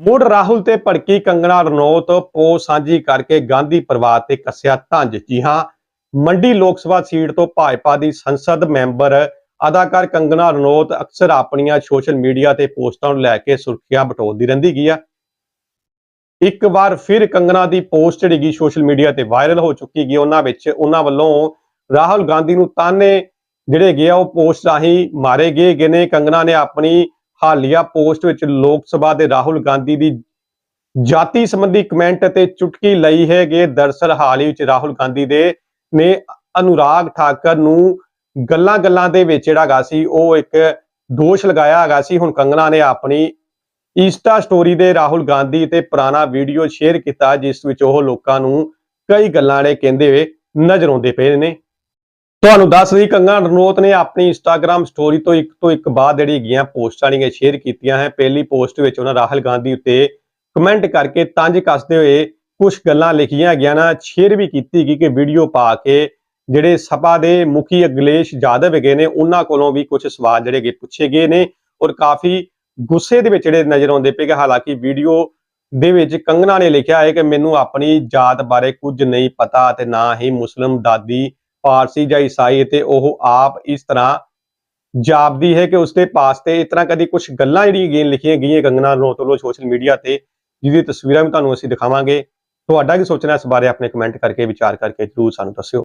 ਮੁੜ ਰਾਹੁਲ ਤੇ ਭੜਕੀ ਕੰਗਣਾ ਰਣੌਤ ਪੋ ਸਾਂਝੀ ਕਰਕੇ ਗਾਂਧੀ ਪਰਿਵਾਰ ਤੇ ਕੱਸਿਆ ਤੰਜ ਜੀ ਹਾਂ, ਮੰਡੀ ਲੋਕ ਸਭਾ ਸੀਟ ਤੋਂ ਭਾਜਪਾ ਦੀ ਸੰਸਦ ਮੈਂਬਰ ਅਦਾਕਾਰ ਕੰਗਣਾ ਰਣੌਤ ਅਕਸਰ ਆਪਣੀਆਂ ਸੋਸ਼ਲ ਮੀਡੀਆ ਤੇ ਪੋਸਟਾਂ ਨੂੰ ਲੈ ਕੇ ਸੁਰਖੀਆਂ ਬਟੋਰਦੀ ਰਹਿੰਦੀ ਗਈ ਆ। ਇੱਕ ਵਾਰ ਫਿਰ ਕੰਗਣਾ ਦੀ ਪੋਸਟ ਜਿਹੜੀ ਗਈ ਸੋਸ਼ਲ ਮੀਡੀਆ ਤੇ ਵਾਇਰਲ ਹੋ ਚੁੱਕੀ ਗਈ ਉਹਨਾਂ ਵਿੱਚ, ਉਹਨਾਂ ਵੱਲੋਂ ਰਾਹੁਲ ਗਾਂਧੀ ਨੂੰ ਤਾਨੇ ਜਿਹੜੇ ਗਏ ਆ ਉਹ ਪੋਸਟ ਰਾਹੀਂ ਮਾਰੇ ਗਏ ਗਏ ਨੇ। ਕੰਗਣਾ ਨੇ ਆਪਣੀ ਹਾਲੀਆ ਪੋਸਟ ਵਿੱਚ ਲੋਕ ਸਭਾ ਦੇ ਰਾਹੁਲ ਗਾਂਧੀ ਦੀ ਜਾਤੀ ਸੰਬੰਧੀ ਕਮੈਂਟ ਅਤੇ ਚੁਟਕੀ ਲਈ ਹੈ ਕਿ ਦਰਸਲ ਹਾਲ ਹੀ ਵਿੱਚ ਰਾਹੁਲ ਗਾਂਧੀ ਦੇ ਨੇ ਅਨੁਰਾਗ ਠਾਕਰ ਨੂੰ ਗੱਲਾਂ ਗੱਲਾਂ ਦੇ ਵਿੱਚ ਜਿਹੜਾ ਹੈਗਾ ਸੀ, ਉਹ ਇੱਕ ਦੋਸ਼ ਲਗਾਇਆ ਹੈਗਾ ਸੀ। ਹੁਣ ਕੰਗਣਾ ਨੇ ਆਪਣੀ ਇੰਸਟਾ ਸਟੋਰੀ ਦੇ ਰਾਹੁਲ ਗਾਂਧੀ ਤੇ ਪੁਰਾਣਾ ਵੀਡੀਓ ਸ਼ੇਅਰ ਕੀਤਾ, ਜਿਸ ਵਿੱਚ ਉਹ ਲੋਕਾਂ ਨੂੰ ਕਈ ਗੱਲਾਂ ਨੇ ਕਹਿੰਦੇ ਹੋਏ ਨਜ਼ਰ ਆਉਂਦੇ ਪਏ ਨੇ। ਤੁਹਾਨੂੰ ਦੱਸ ਦਈ ਕੰਗਨਾ ਰਣੌਤ ਨੇ ਆਪਣੀ ਇੰਸਟਾਗ੍ਰam ਸਟੋਰੀ ਤੋਂ ਇੱਕ ਤੋਂ ਇੱਕ ਬਾਅਦ ਜਿਹੜੀ ਹੈਗੀਆਂ ਪੋਸਟਾਂ ਜਿਹੜੀਆਂ ਸ਼ੇਅਰ ਕੀਤੀਆਂ ਹੈ, ਪਹਿਲੀ ਪੋਸਟ ਵਿੱਚ ਉਹਨਾਂ ਰਾਹੁਲ ਗਾਂਧੀ ਉੱਤੇ ਕਮੈਂਟ ਕਰਕੇ ਤੰਜ ਕੱਸਦੇ ਹੋਏ ਕੁਝ ਗੱਲਾਂ ਲਿਖੀਆਂ ਗਿਆ ਨਾ ਸ਼ੇਅਰ ਵੀ ਕੀਤੀ ਗਈ ਕਿ ਵੀਡੀਓ ਪਾ ਕੇ ਜਿਹੜੇ ਸਭਾ ਦੇ ਮੁਖੀ ਅਗਲੇਸ਼ ਜਾਦਵ ਹੈਗੇ ਨੇ, ਉਹਨਾਂ ਕੋਲੋਂ ਵੀ ਕੁਝ ਸਵਾਲ ਜਿਹੜੇ ਹੈਗੇ ਪੁੱਛੇ ਗਏ ਨੇ ਔਰ ਕਾਫੀ ਗੁੱਸੇ ਦੇ ਵਿੱਚ ਜਿਹੜੇ ਨਜ਼ਰ ਆਉਂਦੇ ਪਏ ਕਿ ਹਾਲਾਂਕਿ ਵੀਡੀਓ ਦੇ ਵਿੱਚ ਕੰਗਨਾ ਨੇ ਲਿਖਿਆ ਹੈ ਕਿ ਮੈਨੂੰ ਆਪਣੀ ਜਾਤ ਬਾਰੇ ਕੁਝ ਨਹੀਂ ਪਤਾ ਤੇ ਨਾ ਹੀ ਮੁਸਲਮ ਦਾਦੀ ਪਾਰਸੀ ਜਾਂ ਈਸਾਈ ਤੇ ਉਹ ਆਪ ਇਸ ਤਰ੍ਹਾਂ ਜਾਪਦੀ ਹੈ ਕਿ ਉਸਦੇ ਪਾਸ ਤੇ ਇਸ ਤਰ੍ਹਾਂ ਕਦੀ ਕੁਝ ਗੱਲਾਂ ਜਿਹੜੀਆਂ ਗਈਆਂ, ਲਿਖੀਆਂ ਗਈਆਂ ਕੰਗਨਾ ਰਣੌਤ ਸੋਸ਼ਲ ਮੀਡੀਆ ਤੇ, ਜਿਹਦੀ ਤਸਵੀਰਾਂ ਵੀ ਤੁਹਾਨੂੰ ਅਸੀਂ ਦਿਖਾਵਾਂਗੇ। ਤੁਹਾਡਾ ਕੀ ਸੋਚਣਾ ਇਸ ਬਾਰੇ, ਆਪਣੇ ਕਮੈਂਟ ਕਰਕੇ, ਵਿਚਾਰ ਕਰਕੇ ਜਰੂਰ ਸਾਨੂੰ ਦੱਸਿਓ।